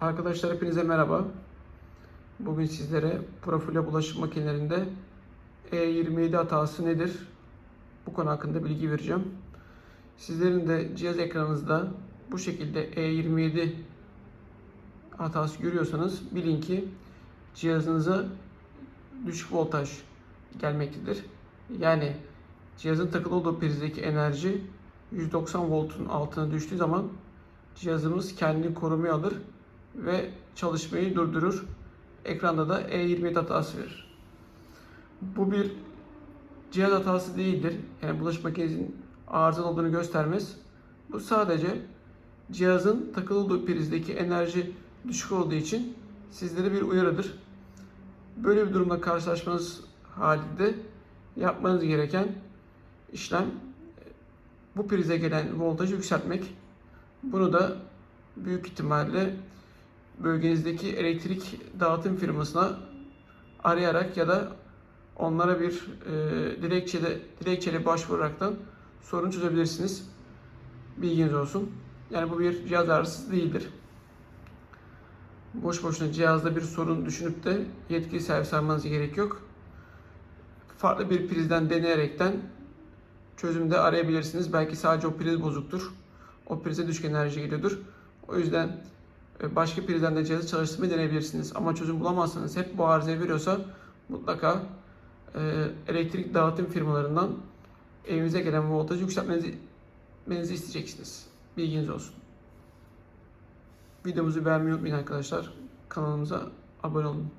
Arkadaşlar hepinize merhaba. Bugün sizlere profile bulaşık makinelerinde E27 hatası nedir? Bu konu hakkında bilgi vereceğim. Sizlerin de cihaz ekranınızda bu şekilde E27 hatası görüyorsanız bilin ki cihazınıza düşük voltaj gelmektedir. Yani cihazın takılı olduğu prizdeki enerji 190 voltun altına düştüğü zaman cihazımız kendini korumaya alır ve çalışmayı durdurur. Ekranda da E27 hatası verir. Bu bir cihaz hatası değildir. Yani bulaşık makinesinin arızalı olduğunu göstermez. Bu sadece cihazın takılı olduğu prizdeki enerji düşük olduğu için sizlere bir uyarıdır. Böyle bir durumla karşılaşmanız halinde yapmanız gereken işlem bu prize gelen voltajı yükseltmek. Bunu da büyük ihtimalle bölgenizdeki elektrik dağıtım firmasına arayarak ya da onlara bir e, dilekçede dilekçeli başvuraraktan sorun çözebilirsiniz. Bilginiz olsun. Yani bu bir cihaz arızası değildir. Boş boşuna cihazda bir sorun düşünüp de yetkili servis aramanıza gerek yok. Farklı bir prizden deneyerekten çözümde arayabilirsiniz. Belki sadece o priz bozuktur. O prize düşük enerji geliyordur. O yüzden başka prizden de cihazı çalıştırmayı deneyebilirsiniz. Ama çözüm bulamazsanız hep bu arızayı veriyorsa mutlaka e, elektrik dağıtım firmalarından evinize gelen voltajı yükseltmenizi menizi isteyeceksiniz. Bilginiz olsun. Videomuzu beğenmeyi unutmayın arkadaşlar. Kanalımıza abone olun.